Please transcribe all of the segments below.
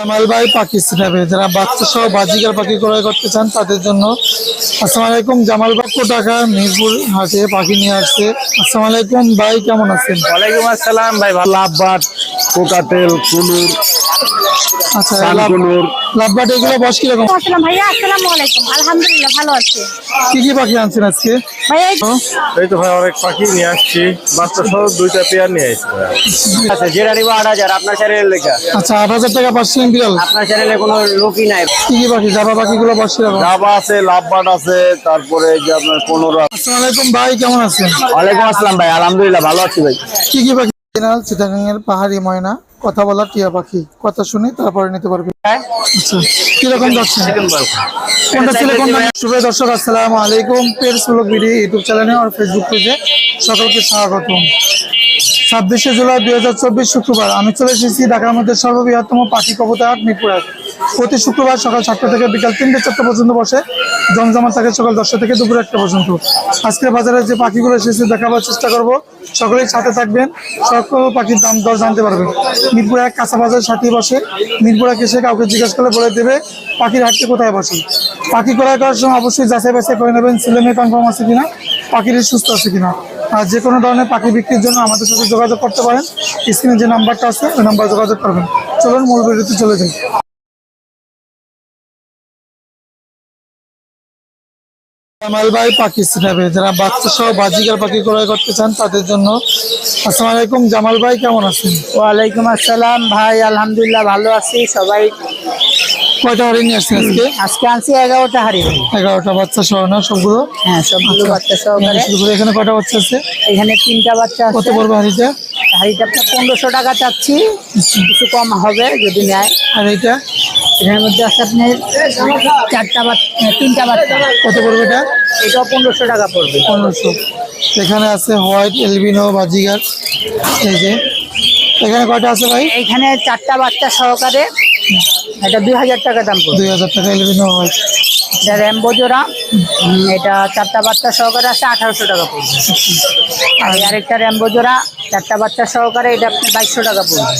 কামাল ভাই পাকিস্তানে যারা বাচ্চা সহ বাজিকার পাখি ক্রয় করতে চান তাদের জন্য। আসসালামু আলাইকুম জামাল বাক্য টাকা মিরপুর হাটে পাখি নিয়ে আসছে। আসসালামু আলাইকুম ভাই কেমন আছেন? ওয়ালাইকুম আসসালাম ভাই ভালো। লাভবাট কোকাটেল কুনুর আচ্ছা লাভবাট এগুলো বস কীরকম? আসসালাম ভাইয়া আসসালামু আলাইকুম। আলহামদুলিল্লাহ ভালো আছি। কি কি পাখি আনছেন আজকে? ভাইয়া এই এই তো ভাই অনেক পাখি নিয়ে আসছি। বাচ্চা সহ দুইটা পেয়ার নিয়ে আসছি আচ্ছা যেটা নিবো আট হাজার আপনার চ্যানেলের লেখা। আচ্ছা আট হাজার টাকা পাচ্ছিলেন বিড়াল? আপনার চ্যানেলে কোনো লোকই নাই। কি কি পাখি জাবা পাখিগুলো কীরকম? আছে লাভবাট আছে তারপরে যে আপনার আসসালামু আলাইকুম ভাই কেমন আছেন? ওয়ালাইকুম আসসালাম ভাই আলহামদুলিল্লাহ ভালো আছি ভাই। কি কি পাখি পাহাড়ি ময়না। কথা বলা টিয়া পাখি। কথা শুনে তারপরে নিতে পারবে। কীরকম যাচ্ছে? কোনটা ছিল কোনটা শুভ দর্শক আসসালামু আলাইকুম। পেরস ব্লগ ভিডিও ইউটিউব চ্যানেলে আর ফেসবুক পেজে সকলকে স্বাগতম। ছাব্বিশে জুলাই দুই হাজার চব্বিশ শুক্রবার। আমি চলে এসেছি ঢাকার মধ্যে সর্ববৃহত্তম পাখি কবুতর হাট মিরপুর। প্রতি শুক্রবার সকাল সাতটা থেকে বিকাল তিনটে চারটা পর্যন্ত বসে। জমজমা থাকে সকাল দশটা থেকে দুপুর একটা পর্যন্ত। আজকে বাজারে যে পাখিগুলো এসেছে দেখাবার চেষ্টা করব। সকলেই সাথে থাকবেন। সকল পাখির দাম দর জানতে পারবেন। মিরপুর এক কাঁচা বাজার সাথে বসে। মিরপুরা এক এসে কাউকে জিজ্ঞেস করলে বলে দেবে, পাখির হাটটি কোথায় বসে? পাখি ক্রয় করার সময় অবশ্যই যাচাই বাছাই করে নেবেন, ছেলে মেয়ে কনফার্ম আছে কিনা, পাখির সুস্থ আছে কিনা। আর যে কোনো ধরনের পাখি বিক্রির জন্য আমাদের সাথে যোগাযোগ করতে পারেন। স্ক্রিনে যে নাম্বারটা আছে, ওই নাম্বার যোগাযোগ করবেন। চলুন, মূল ভিডিওতে চলে যাই। কামাল ভাই পাকিস্তানে যারা বাচ্চা সহ বাজিকার পাখি ক্রয় করতে চান তাদের জন্য। আসসালামু আলাইকুম জামাল ভাই কেমন আছেন? ওয়ালাইকুম আসসালাম ভাই আলহামদুলিল্লাহ ভালো আছি সবাই। কয়টা হরিণ নিয়ে আসছেন আজকে? আজকে আনছি এগারোটা হাড়ি এগারোটা বাচ্চা সহ না সবগুলো? হ্যাঁ সবগুলো বাচ্চা সহকারে। শুরু করে এখানে কয়টা বাচ্চা আছে? এখানে তিনটা বাচ্চা কত পড়বে হাড়িটা? হাড়িটা পনেরোশো টাকা চাচ্ছি কিছু কম হবে যদি নেয়। আর এইটা? এখানের মধ্যে আছে আপনার চারটা বাচ্চা তিনটা বাচ্চা। কত পড়বে এটা? এটাও পনেরোশো টাকা পড়বে। পনেরোশো। এখানে আছে হোয়াইট এলবিনো বাজিগার। এই যে। এখানে কয়টা আছে ভাই? এইখানে চারটা বাচ্চা সহকারে। এটা দুই হাজার টাকা দাম পড়বে। দুই হাজার টাকা এলবিনো হোয়াইট। এটা র্যাম্বো জোড়া। এটা চারটা বাচ্চা সহকারে আছে আঠারোশো টাকা পড়বে। আর আরেকটা র্যাম্বো জোড়া চারটা বাচ্চা সহকারে এটা আপনি বাইশশো টাকা পড়বে।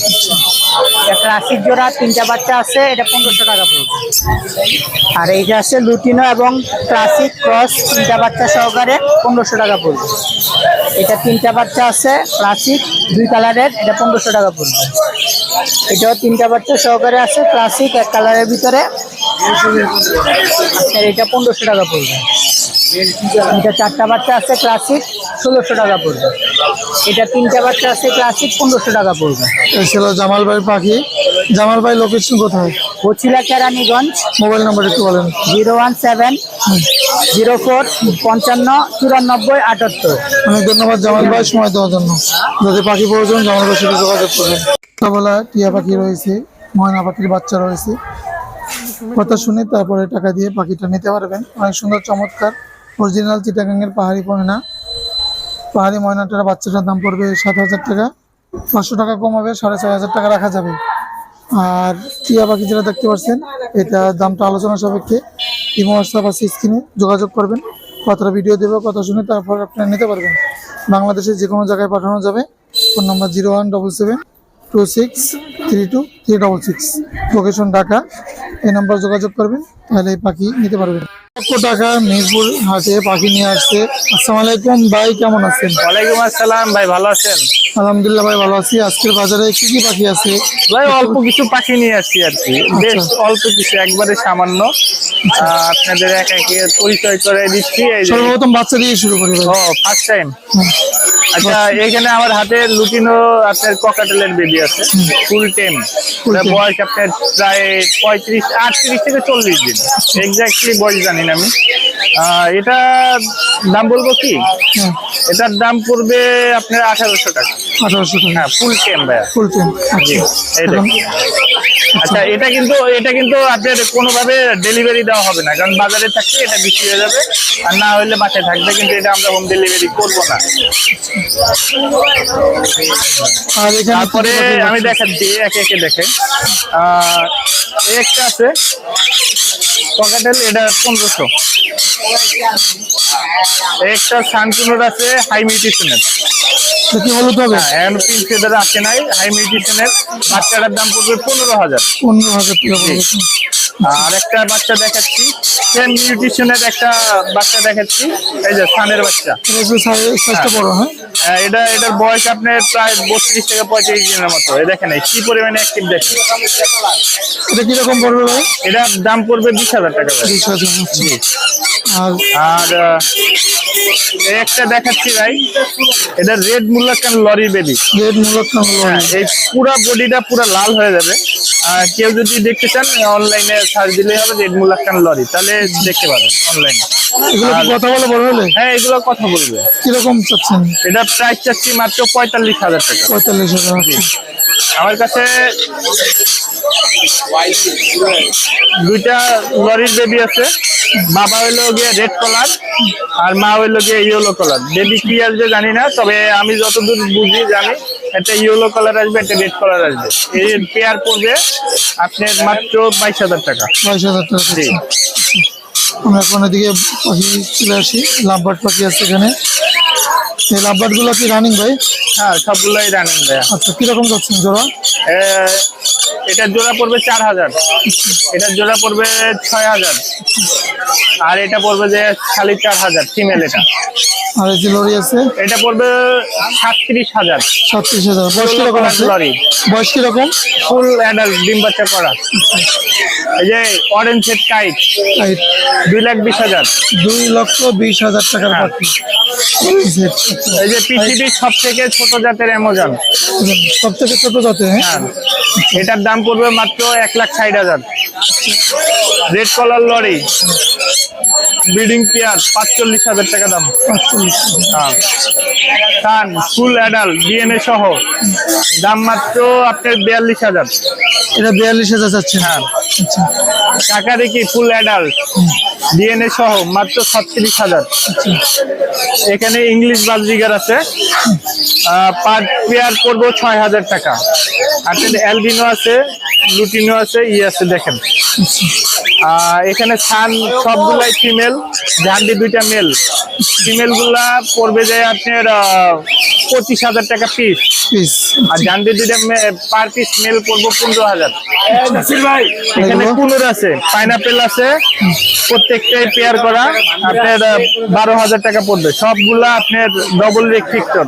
একটা আশির জোড়া, তিনটা বাচ্চা আছে, এটা পনেরোশো টাকা পড়বে। আর এইটা আছে লুটিনো এবং ক্লাসিক ক্রস, তিনটা বাচ্চা সহকারে পনেরোশো টাকা পড়বে। এটা তিনটা বাচ্চা আছে, ক্লাসিক, দুই কালারের, এটা পনেরোশো টাকা পড়বে। এটাও তিনটা বাচ্চা সহকারে আছে, ক্লাসিক, এক কালারের ভিতরে। আপনার এটা পনেরোশো টাকা পড়বে। এটা চারটা বাচ্চা আছে, ক্লাসিক, ষোলোশো টাকা পড়বে। এটা তিনটা বাচ্চা আছে ক্লাসিক পনেরোশো টাকা পড়বে। ছিল জামাল ভাই পাখি। জামাল ভাই লোকেশন কোথায়? বছিলা কেরানীগঞ্জ। মোবাইল নাম্বার একটু বলেন। Zero one seven zero four পঞ্চান্ন চুরানব্বই আটাত্তর। অনেক ধন্যবাদ জামাল ভাই সময় দেওয়ার জন্য। যদি পাখি প্রয়োজন জামাল ভাইয়ের সাথে যোগাযোগ করবেন। বলা টিয়া পাখি রয়েছে ময়না পাখির বাচ্চা রয়েছে। কথা শুনে তারপরে টাকা দিয়ে পাখিটা নিতে পারবেন। অনেক সুন্দর চমৎকার অরিজিনাল চিটাগাঙ্গের পাহাড়ি ময়না পাহাড়ি ময়নাটার বাচ্চাটার দাম পড়বে সাত হাজার টাকা। পাঁচশো টাকা কম হবে সাড়ে ছয় হাজার টাকা রাখা যাবে। আর টিয়া পাখি যেটা দেখতে পাচ্ছেন, এটা দামটা আলোচনা সাপেক্ষে। ইমো হোয়াটসঅ্যাপ আছে স্ক্রিনে যোগাযোগ করবেন। কতটা ভিডিও দেবে, কথা শুনে তারপর আপনারা নিতে পারবেন। বাংলাদেশের যে কোনো জায়গায় পাঠানো যাবে। Phone number zero one double seven two six three two three double six location Dhaka. এই নাম্বার যোগাযোগ করবেন, তাহলে এই পাখি নিতে পারবেন। লক্ষ টাকা মিরপুর হাটে পাখি নিয়ে আসছে। আসসালামু আলাইকুম ভাই কেমন আছেন? ওয়ালাইকুম আসসালাম ভাই ভালো আছেন? আলহামদুলিল্লাহ ভাই ভালো আছি। আজকের বাজারে কি কি পাখি আছে? ভাই অল্প কিছু পাখি নিয়ে আসছি আর কি। বেশ অল্প কিছু একবারে সামান্য। আহ, আপনাদের এক একে পরিচয় করে দিচ্ছি সর্বপ্রথম বাচ্চা দিয়ে শুরু করি ও ফার্স্ট টাইম। আচ্ছা এখানে আমার হাতে লুটিনো আপনার ককাটেলের বেবি আছে। ফুল টেম বয়স আপনার প্রায় পঁয়ত্রিশ আটত্রিশ থেকে চল্লিশ দিন। এক্স্যাক্টলি বয়স জানি না আমি। এটা দাম বলব কি? এটার দাম পড়বে আপনার আঠারোশো টাকা। আঠারোশো টাকা। হ্যাঁ ফুল টেম ভাইয়া। Full tame. আচ্ছা। এই এখন দেখুন। আচ্ছা এটা কিন্তু এটা কিন্তু আপনার কোনোভাবে ডেলিভারি দেওয়া হবে না। কারণ বাজারে থাকলে এটা বিক্রি হয়ে যাবে আর না হলে বাসায় থাকবে কিন্তু এটা আমরা হোম ডেলিভারি করব না। তারপরে আমি দেখাচ্ছি একে একে দেখে। একটা আছে পকেটেল এটা পনেরোশো। একটা সানকুনোর আছে হাই মিউটিশনের। হ্যাঁ আসে নাই হাই মিউটিশনের বাচ্চাটার দাম পড়বে পনেরো হাজার পনেরো হাজার আর একটা বাচ্চা দেখাচ্ছি। সেম নিউট্রিশনের একটা বাচ্চা দেখাচ্ছি। এই যে সানের বাচ্চা। এটা বড় হ্যাঁ? আহ, এটা এটার বয়স আপনার প্রায় বত্রিশ থেকে পঁয়ত্রিশ দিনের মতো। এই দেখেন কি পরিমাণে অ্যাক্টিভ দেখেন। এটা কীরকম পড়বে ভাই? এটার দাম পড়বে বিশ হাজার টাকা। বিশ হাজার আচ্ছা। আর এই একটা দেখাচ্ছি ভাই। এটা red Moluccan lory baby. Red হলো হ্যাঁ এই পুরা বডিটা পুরা লাল হয়ে যাবে। আর কেউ যদি দেখতে চান অনলাইনে সার্চ দিলেই হবে রেড মুল্লাকান লরি তাহলে দেখতে পাবেন অনলাইনে এগুলো কথা বলে বড় হলে? হ্যাঁ এগুলো কথা বলবে। কীরকম চাচ্ছেন? এটা প্রাইস চাচ্ছি মাত্র পঁয়তাল্লিশ হাজার টাকা। পঁয়তাল্লিশ হাজার আচ্ছা। আমার কাছে দুইটা লরির বেবি আছে। বাবা হইল গিয়ে রেড কালার আর মা হইল গিয়ে ইয়েলো কালার বেবি কি আসবে জানি না তবে আমি যতদূর বুঝি জানি একটা ইয়েলো কালার আসবে একটা রেড কালার আসবে। এই পেয়ার পড়বে আপনার মাত্র বাইশ হাজার টাকা। বাইশ হাজার টাকা জি। আমরা এখন এদিকে পাখি চলে আসি লাভবার্ড পাখি আছে এখানে। এই লাভবার্ডগুলো কি রানিং ভাই? হ্যাঁ সবগুলোই রানিং দেয়া আচ্ছা কীরকম যাচ্ছেন জোড়া? এটার জোড়া পড়বে চার হাজার। এটার জোড়া পড়বে ছয় হাজার। আর এটা পড়বে যে খালি চার হাজার ফিমেল এটা। আর যে লরি আছে? এটা পড়বে সাতত্রিশ হাজার। ছত্রিশ হাজার। বয়স কীরকম আছে? লরি। বয়স কীরকম? ফুল অ্যাডাল্ট ডিম বাচ্চা করা। এই যে অরেঞ্জ হেড কাইট দুই লাখ বিশ হাজার। দুই লক্ষ বিশ হাজার টাকার হ্যাঁ। পাখি। এই যে পৃথিবীর সব থেকে ছোট জাতের অ্যামাজন। সব থেকে ছোট জাতে হ্যাঁ? হ্যাঁ। এটার দাম পড়বে মাত্র এক লাখ ষাট হাজার। Red colour lory breeding pair পাঁচচল্লিশ হাজার টাকা দাম। হ্যাঁ। কান ফুল অ্যাডাল্ট ডিএনএ সহ দাম মাত্র আপনার বিয়াল্লিশ হাজার। এটা বিয়াল্লিশ হাজার যাচ্ছে হ্যাঁ। আচ্ছা। টাকা দেখি ফুল অ্যাডাল্ট ডিএনএ সহ মাত্র ছত্রিশ হাজার। এখানে ইংলিশ বাজরিগার আছে। পার পেয়ার করব ছয় হাজার টাকা। আপনার অ্যালবিনো আছে লুটিনো আছে, ই আছে, দেখেন। এখানে সান সবগুলাই ফিমেল ঝান্ডি দুইটা মেল ফিমেলগুলা পড়বে যায় আপনার পঁচিশ হাজার টাকা পিস পিস আর ঝান্ডি দুইটা পার পিস মেল পড়ব পনেরো হাজার। এখানে? কুনুর আছে পাইনাপেল আছে প্রত্যেকটাই পেয়ার করা। আপনার বারো হাজার টাকা পড়বে। সবগুলা আপনার ডবল রেস্ট্রিক্টর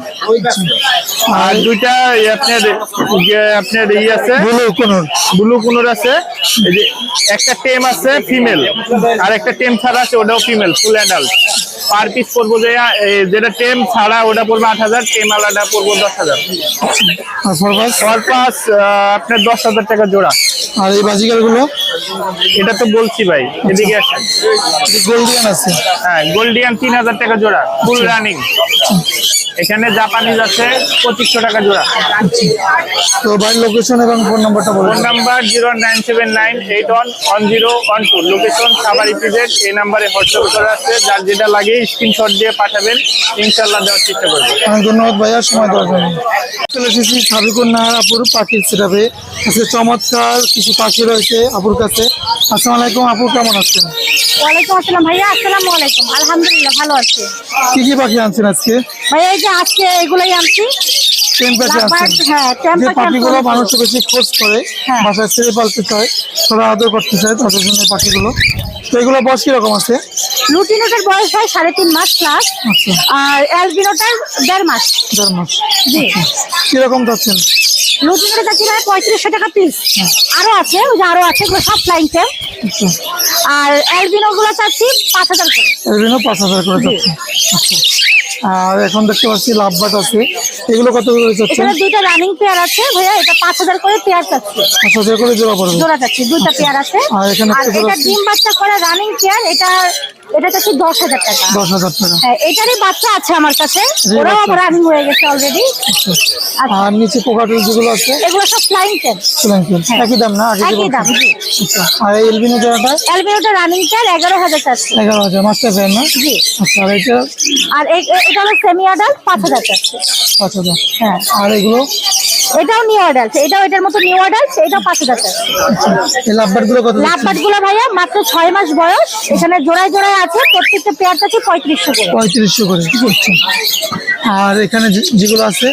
আর দুইটা আপনার যে আপনার ই আছে বলো কোন ব্লু কুনুর আছে। একটা টেম আছে ফিমেল আর একটা টেম ছাড়া আছে ওটাও female full adult per piece পড়ব যে যেটা টেম ছাড়া ওটা পড়বে আট হাজার টেম আলাদা পড়ব দশ হাজার। আপনার দশ হাজার টাকা জোড়া। আর এই বাজিগারগুলো? এটা তো বলছি ভাই এদিকে আসেন। গোল্ডিয়ান আছে। হ্যাঁ গোল্ডিয়ান তিন হাজার টাকা জোড়া ফুল রানিং। এখানে জাপানিজ আছে পঁচিশশো টাকা জোড়া। তো ভাই লোকেশন এবং ফোন নাম্বারটা বলুন phone number zero nine seven nine eight one one zero one two. Location সাবারি পিজেড এই নাম্বারে হোয়াটসঅ্যাপ করা আছে যার যেটা লাগে স্ক্রিনশট দিয়ে পাঠাবেন ইনশাল্লাহ দেওয়ার চেষ্টা করব। ধন্যবাদ ভাইয়া সময় দেওয়ার জন্য। চলে এসেছি সাবিকুর নাহার আপুর পাখির সেটাবে আজকে চমৎকার কিছু পাখি রয়েছে আপুর কাছে আসসালামু আলাইকুম আপু কেমন আছেন? ওয়ালাইকুম আসসালাম ভাইয়া আসসালামু আলাইকুম। আলহামদুলিল্লাহ ভালো আছি। কি কি পাখি আনছেন আজকে? ভাইয়া এই যে আজকে এগুলাই আনছি। হ্যাঁ টেম যে পাখি পাখিগুলো মানুষ বেশি খোঁজ করে হ্যাঁ। বাসায় ছেড়ে পালতে চায় তারা আদর করতে চায় তাদের জন্য পাখিগুলো। তো এগুলো বয়স কীরকম আছে? লুটিনোটার বয়স হয় সাড়ে তিন মাস প্লাস আচ্ছা। আর অ্যালবিনোটার দেড় মাস। দেড় মাস। জি। কীরকম যাচ্ছেন? লুটিনোটা যাচ্ছি ভাই পঁয়ত্রিশশো টাকা পিস আরও আছে ওই যে আরও আছে সব ফ্লাইং আর অ্যালবিনো গুলো চাচ্ছি পাঁচ হাজার করে। অ্যালবিনো পাঁচ হাজার করে আর এখন দেখতে পাচ্ছি লাভবাট আছে। এগুলো কত করে যাচ্ছে এখানে দুইটা রানিং পেয়ার আছে। ভাইয়া এটা পাঁচ হাজার করে পেয়ার চাচ্ছি। পাঁচ হাজার করে জোড়া পড়বে। জোড়া চাচ্ছি দুইটা পেয়ার আছে। আর এখানে এটা ডিম বাচ্চা করে রানিং পেয়ার এটা এটা চাচ্ছি দশ হাজার টাকা। দশ হাজার টাকা। হ্যাঁ, এটারই বাচ্চা আছে আমার কাছে। ওরাও বাচ্চা। রানিং হয়ে গেছে অলরেডি আর নিচে পোকাটেল যেগুলো আছে? এগুলো সব ফ্লাইং টেন একই দাম না? একই দাম আচ্ছা। আর এলবিনো জোড়াটা? অ্যালবিনোটা রানিং পেয়ার এগারো হাজার চাচ্ছি। এগারো হাজার। মাস্টার ফ্যান না? জি। আচ্ছা আর এটা আর এটা হলো সেমি অ্যাডাল্ট পাঁচ হাজার পাঁচ হাজার। হ্যাঁ। আর এগুলো? এটাও নিউ অ্যাডাল্ট এটাও এটার মতো নিউ অ্যাডাল্ট এটাও পাঁচ হাজার চাচ্ছে এই লাভবারগুলো কত লাভবাটগুলো ভাইয়া মাত্র ছয় মাস বয়স এখানে জোড়ায় জোড়ায় আছে প্রত্যেকটা পেয়ার আছে পঁয়ত্রিশশো করে। পঁয়ত্রিশশো করে আচ্ছা আর এখানে যেগুলো আছে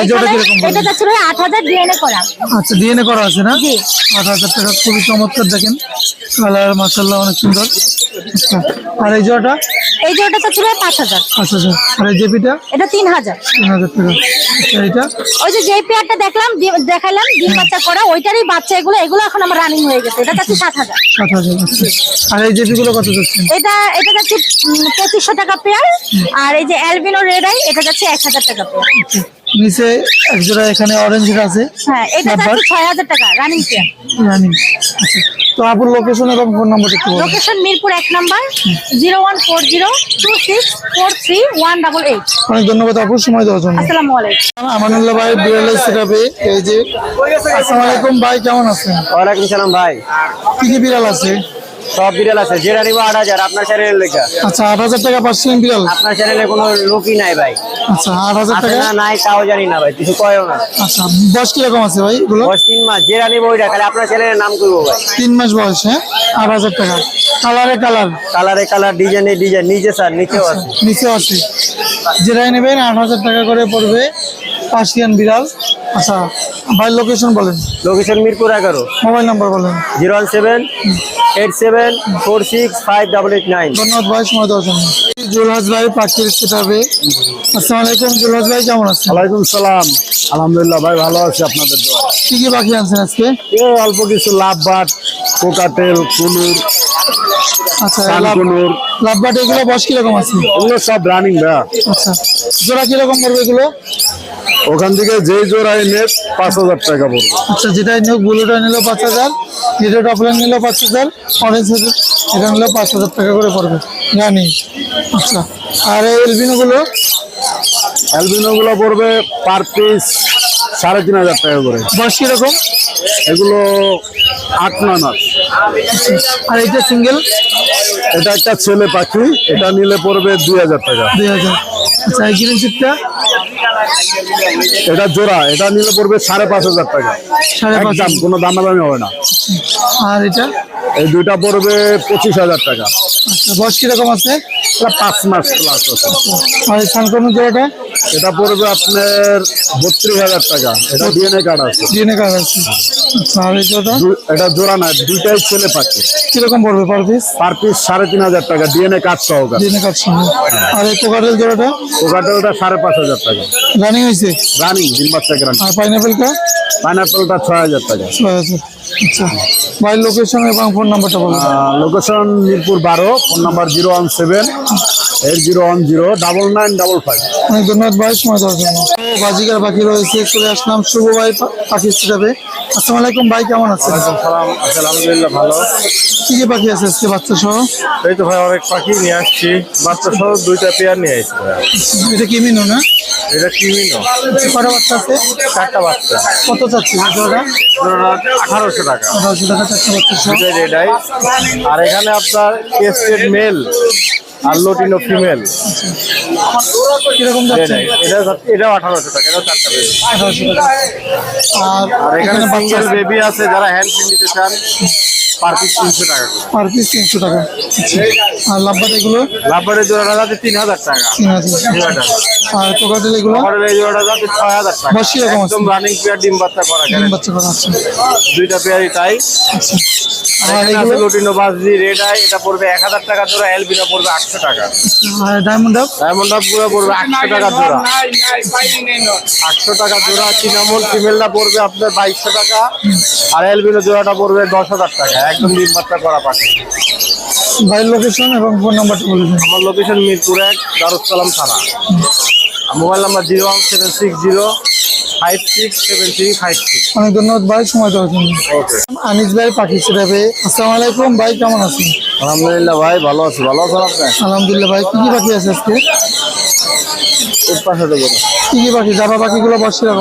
এটা আট হাজার ডিএনএ করা। আচ্ছা ডিএনএ করা আছে না? আট হাজার টাকা খুবই চমৎকার দেখেন। কালার মাসাল্লাহ অনেক সুন্দর। আচ্ছা আর এই জোড়াটা? এই জোড়াটা ওটা ভাইয়া পাঁচ হাজার। আচ্ছা আচ্ছা আর এই জেপিটা? এটা তিন হাজার। তিন হাজার টাকা। আচ্ছা এইটা? ওই যে যে পেয়ারটা দেখলাম দেখালাম ডিম বাচ্চা করা ওইটারই বাচ্চা এগুলো এগুলো এখন আমার রানিং হয়ে গেছে। এটা যাচ্ছে সাত হাজার। সাত হাজার আচ্ছা। আর এই জেপিগুলো কত যাচ্ছে? এটা এটা যাচ্ছে পঁচিশশো টাকা পেয়ার আর এই যে অ্যালবিনো রেড আই এটা যাচ্ছে এক হাজার টাকা পেয়ার নিচে এক জোড়া এখানে অরেঞ্জের আছে। হ্যাঁ এটা Number? যাচ্ছে ছয় হাজার টাকা রানিং পেয়ার রানিং আচ্ছা তো আপুর লোকেশন এবং ফোন নাম্বার একটু বলুন লোকেশন মিরপুর এক number zero one four zero two six four three one double eight অনেক ধন্যবাদ আপুর সময় দেওয়ার জন্য। আসসালামু আলাইকুম। আমানুল্লাহ ভাই বিড়ালের সেটাপে এই যে আসসালামু আলাইকুম ভাই কেমন আছেন? ওয়ালাইকুম সালাম ভাই। কি কি বিড়াল আছে? সব বিড়াল আছে। যেটা নিবো আট হাজার আপনার চ্যানেলের লেখা আচ্ছা আট হাজার টাকা পাচ্ছেন বিড়াল? আপনার চ্যানেলে কোনো লোকই নাই ভাই। আচ্ছা আট হাজার টাকা? নাই তাও জানি না ভাই কিছু কয়ও না। আচ্ছা বয়স কীরকম আছে ভাই এগুলো? বয়স তিন মাস যেটা নিবো ওইটা খালি আপনার চ্যানেলের নাম করব ভাই। তিন মাস বয়স হ্যাঁ? আট হাজার টাকা। কালারে কালার? কালারে কালার ডিজাইনে ডিজাইন নিচে স্যার নিচেও আছে। নিচেও আছে। যেটাই নেবেন আট হাজার টাকা করে পড়বে পার্সিয়ান বিড়াল। আচ্ছা ভাই লোকেশন বলেন। লোকেশন মিরপুর এগারো। মোবাইল নাম্বার বলেন। Zero one seven eight seven four six five double eight nine. ধন্যবাদ ভাই সময় দেওয়ার জন্য। জুলহাজ ভাই পাখির সেটাবে আসসালামু আলাইকুম জুলহাজ ভাই কেমন আছেন? ওয়ালাইকুম সালাম। আলহামদুলিল্লাহ ভাই ভালো আছি আপনাদের দোয়া। কি কি পাখি আনছেন আজকে? এই অল্প কিছু লাভ বাট কোকাটেল কুনুর আচ্ছা কানকুনুর লাভবাট এগুলো বয়স কীরকম আছে? এগুলো সব রানিং ভাইয়া আচ্ছা জোড়া কীরকম করবে এগুলো? ওখান থেকে যেই জোড়ায় নেট পাঁচ হাজার টাকা পড়বে। আচ্ছা যেটাই নিয়োগ ব্লুটা নিল পাঁচ হাজার যেটা টপলাইন নিল পাঁচ হাজার অরেঞ্জ এটা নিল পাঁচ হাজার টাকা করে পড়বে। জানি। আচ্ছা আর এই এলবিনোগুলো অ্যালবিনো গুলো পড়বে পার পিস সাড়ে তিন হাজার টাকা করে। বয়স কীরকম? এগুলো আট নয় মাস। আর এইটা সিঙ্গেল এটা একটা ছেলে পাখি এটা নিলে পড়বে দুই হাজার টাকা। দুই হাজার। আচ্ছা এই চিপটা এটা জোড়া এটা নিলে পড়বে সাড়ে পাঁচ হাজার টাকা। কোনো দামাদামি হবে না। আর এটা? এই দুইটা পড়বে পঁচিশ হাজার টাকা। আচ্ছা বয়স কীরকম আছে? এটা পাঁচ মাস প্লাস আছে। আর জোড়াটা এটা পড়বে আপনার বত্রিশ হাজার টাকা। এটা ডিএনএ কার্ড আছে। ডিএনএ কার্ড আছে। আচ্ছা আর জোড়াটা? এটা জোড়া না দুইটাই ছেলে পাখি। কীরকম পড়বে পার পিস পার পিস সাড়ে তিন হাজার টাকা ডিএনএ কার্ড সহকারে। ডিএনএ কার্ড সঙ্গে আর এই কোকাটেল জোড়াটা? কোকাটেলটা সাড়ে পাঁচ হাজার টাকা। রানিং হয়েছে? রানিং তিন বাচ্চা রানিং আর পাইনাপেলটা পাইনাপেলটা ছয় হাজার টাকা। ছয় হাজার। আচ্ছা ভাইয়ের লোকেশন এবং ফোন নাম্বারটা বলুন। লোকেশন মিরপুর বারো phone number zero one seven eight zero one zero double nine double five. অনেক ধন্যবাদ ভাই সময় দেওয়ার জন্য। বাজিকার পাখি রয়েছে চলে আসলাম শুভ ভাই পাখি হিসাবে আসসালামু আলাইকুম ভাই কেমন আছেন? সালাম আলহামদুলিল্লাহ ভালো। কি কি পাখি আছে আজকে বাচ্চা সহ এই তো ভাই অনেক পাখি নিয়ে আসছি। বাচ্চা সহ দুইটা পেয়ার নিয়ে আসছি এটা কি মিনো না? এটা কিমিনো কটা বাচ্চা আছে? চারটা বাচ্চা। কত চাচ্ছি জোড়া আঠারোশো টাকা। আঠারোশো টাকা চারটা বাচ্চা সহ। রেডাই আর এখানে আপনার কেস্টেড মেল আর লোটিনো ফিমেল কীরকম এটা এটাও আঠারোশো টাকা এটাও চারটা বেবি আঠারোশো টাকা। আর এখানে এখানে সিঙ্গেল বেবি আছে যারা হ্যান্ড ফিল নিতে চান। পার পিস তিনশো টাকা করে। পার পিস তিনশো টাকা। আর এগুলো? লাভবারের জোড়াটা যাচ্ছে তিন হাজার টাকা। তিন হাজার আর কোকাটেল এগুলো? আমাদের জোড়াটা যাচ্ছে ছয় হাজার টাকা। একদম রানিং পেয়ার ডিম বাচ্চা করা ডিম বাচ্চা করা আছে। দুইটা পেয়ারই তাই। আচ্ছা। আর আর এখানে এগুলো? লোটিনো বাসজি রেড আই এটা পড়বে এক হাজার টাকা জোড়া এলবিনো পড়বে আটশো টাকা। আর ডায়মন্ড আপ ডায়মন্ড আপগুলো পড়বে আটশো টাকা জোড়া। আটশো টাকা জোড়া চিনামন ফিমেলটা পড়বে আপনার বাইশশো টাকা। আর এলবিনো জোড়াটা পড়বে দশ হাজার টাকা। একদম ডিম বাচ্চা করা পাখি ভাইয়ের লোকেশন এবং ফোন নাম্বারটা বলে দিন। আমার লোকেশন মিরপুর এক দারুসালাম থানা। Mobile number zero one seven six zero five six seven three five six অনেক ধন্যবাদ ভাই সময় দেওয়ার জন্য। আনিস ভাই পাখি ছিটাবে আসসালামু আলাইকুম ভাই কেমন আছেন? আলহামদুলিল্লাহ ভাই ভালো আছি। ভালো আছেন আপনি? আলহামদুলিল্লাহ ভাই কি কি পাখি আছে আজকে? পাশে দেবো কি কি পাখি জাবা পাখিগুলো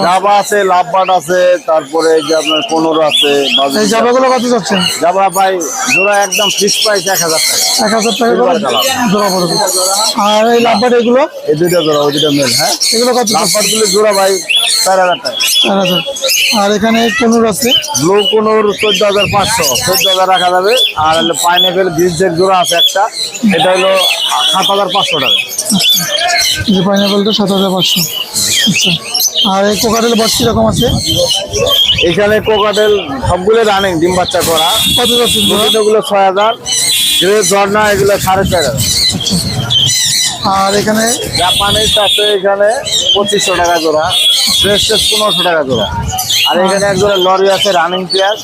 জাবা আছে লাভবাট আছে তারপরে যে আপনার কোনোর আছে এই জাবাগুলো কত যাচ্ছেন? জাবা ভাই জোড়া একদম ফিক্স প্রাইস এক হাজার টাকা। এক হাজার টাকা জোড়া পড়বে। আর এই লাভবাট এগুলো? এই দুইটা জোড়া ওই দুইটা মেল হ্যাঁ? এগুলো কত? জোড়া ভাই চার হাজার টাকা। চার হাজার। আর এখানে কোনুর আছে? ব্লু কোনোর চোদ্দ হাজার পাঁচশো। চোদ্দ হাজার রাখা যাবে। আর হলো পাইনাপেল গ্রিনসের জোড়া আছে একটা। এটা হলো সাত হাজার পাঁচশো টাকা। যে পাইনাপেলটা সাত হাজার পাঁচশো। আচ্ছা আর এই কোকাটেল বস কীরকম আছে? এখানে কোকাটেল সবগুলো রানিং ডিম বাচ্চা করা। কত যাচ্ছে ছয় হাজার। ঝর্ণা এগুলো সাড়ে চার হাজার। আর এখানে? জাপানিজ আছে এখানে পঁচিশশো টাকা জোড়া। ফ্রেশ পনেরোশো টাকা জোড়া। আর এখানে এক জোড়া লরি আছে রানিং পেঁয়াজ।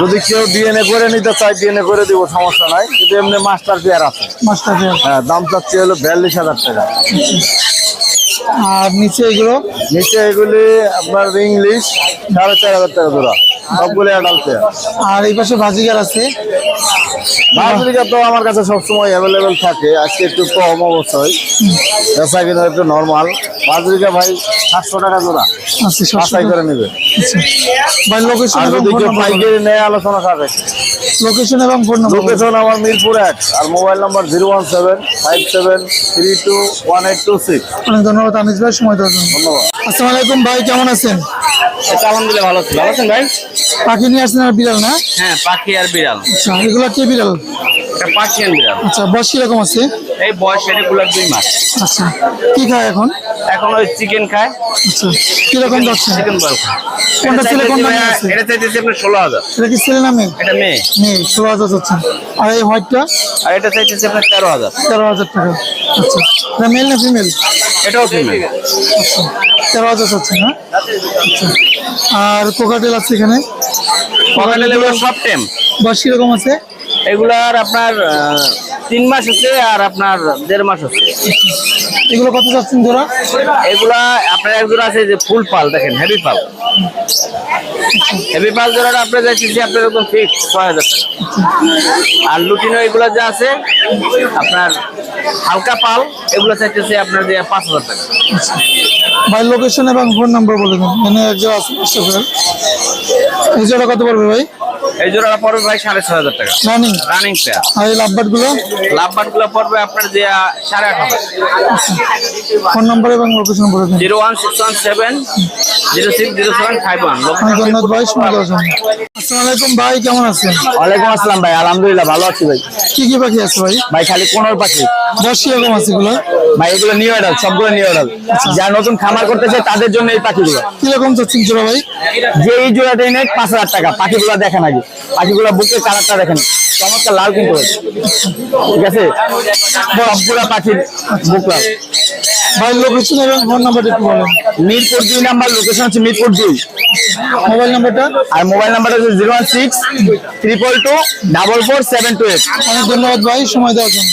যদি কেউ ডিএনএ করে নিতে চায় ডিএনএ করে দিব সমস্যা নাই। কিন্তু এমনি মাস্টার পেয়ার আছে। মাস্টার পেয়ার হ্যাঁ দাম চাচ্ছি হলো বিয়াল্লিশ হাজার টাকা। আর নিচে এগুলো? নিচে এগুলি আপনার ইংলিশ সাড়ে চার হাজার টাকা জোড়া। সবগুলি অ্যাডাল্ট আর এই পাশে ভাজিগার আছে? বাজরিকা তো আমার কাছে সবসময় অ্যাভেলেবেল থাকে। আজকে একটু কম অবশ্যই। বেচা কিনা একটু নর্মাল বাজরিকা ভাই সাতশো টাকা জোড়া। আছে সাতশো করে নেবে। আচ্ছা। ভাই লোকেশন যদি কেউ পাইকারি নেয় আলোচনা থাকে লোকেশন এবং ফোন নাম্বার লোকেশন আমার মিরপুর এক আর mobile number zero one seven five seven three two one eight two six অনেক ধন্যবাদ আনিস ভাই সময় দেওয়ার জন্য। ধন্যবাদ। আসসালামু আলাইকুম ভাই কেমন আছেন? এটা আলহামদুলিল্লাহ ভালো ভালো আছেন ভাই? পাখি নিয়ে আসছেন আর বিড়াল না? হ্যাঁ পাখি আর বিড়াল। আচ্ছা এগুলো কে বিড়াল? এটা বিড়াল। আচ্ছা বয়স কীরকম আছে? এই বয়স রেগুলার দুই মাস। আচ্ছা কি খায় এখন? এখন ওই চিকেন খায়। আচ্ছা কীরকম যাচ্ছে চিকেন বল খায় কোনটা ছেলে, কোনটা মেয়ে? এটা চাইতেছি আপনার ষোলো হাজার। এটা কি ছেলে না মেয়ে? এটা মেয়ে। মেয়ে ষোলো হাজার যাচ্ছে আর এই হোয়াইটটা আর এটা চাইতেছি আপনার তেরো হাজার। তেরো হাজার টাকা। আচ্ছা এটা মেল না ফিমেল এটাও ফিমেল আচ্ছা তেরো হাজার যাচ্ছে না আচ্ছা আর কোকাটেল আছে এখানে? কোকাটেল এগুলো সব টেম বয়স কীরকম আছে? এগুলার আপনার তিন মাস হচ্ছে আর আপনার দেড় মাস হচ্ছে এগুলো কত যাচ্ছেন জোড়া? এগুলা আপনার এক জোড়া আছে যে ফুল পাল দেখেন হেভি পাল। হেভি পাল জোড়াটা আপনার যাইতেছি আপনার এরকম ফিক্স ছয় হাজার টাকা। আর লুটিনো এগুলো যা আছে আপনার হালকা পাল এগুলো চাইতেছে আপনার যে পাঁচ হাজার টাকা। ভাই লোকেশন এবং ফোন নাম্বার বলে দিন। এখানে এক জোড়া আছে এই জোড়া কত পড়বে ভাই? এই জোড়াটা পড়বে ভাই সাড়ে ছয় হাজার টাকা। রানিং রানিং প্লেয়ার আর এই লাভবাটগুলো লাভবানগুলো পড়বে আপনার যে সাড়ে আট হাজার। ফোন নাম্বার এবং লোকেশন বলে দিন। Zero one six one seven zero six zero seven five one. অনেক ধন্যবাদ ভাই সময় আসসালামু আলাইকুম ভাই কেমন আছেন? ওয়ালাইকুম আসসালাম ভাই আলহামদুলিল্লাহ ভালো আছি ভাই। কি কি পাখি আছে ভাই? ভাই খালি কোনোর পাখি। বয়স কীরকম আছে এগুলো? ভাই এগুলো নিউ অ্যাডাল সবগুলো নিউ অ্যাডাল যারা নতুন খামার করতেছে তাদের জন্য এই পাখিগুলো। কীরকম চাচ্ছেন জোড়া ভাই? যে এই জোড়াটাই নেই পাঁচ হাজার টাকা। পাখিগুলো দেখেন আগে। পাখিগুলো বুকের কালারটা দেখেন। চমৎকার লাল কিন্তু ঠিক আছে? সবগুলো পাখির বুক লাল। ভাই লোকেশন এবং ফোন নাম্বার একটু বলেন মিরপুর দুই নাম্বার লোকেশন হচ্ছে মিরপুর দুই। মোবাইল নাম্বারটা আর মোবাইল নাম্বারটা হচ্ছে zero one six triple two double four seven two eight অনেক ধন্যবাদ ভাই সময় দেওয়ার জন্য।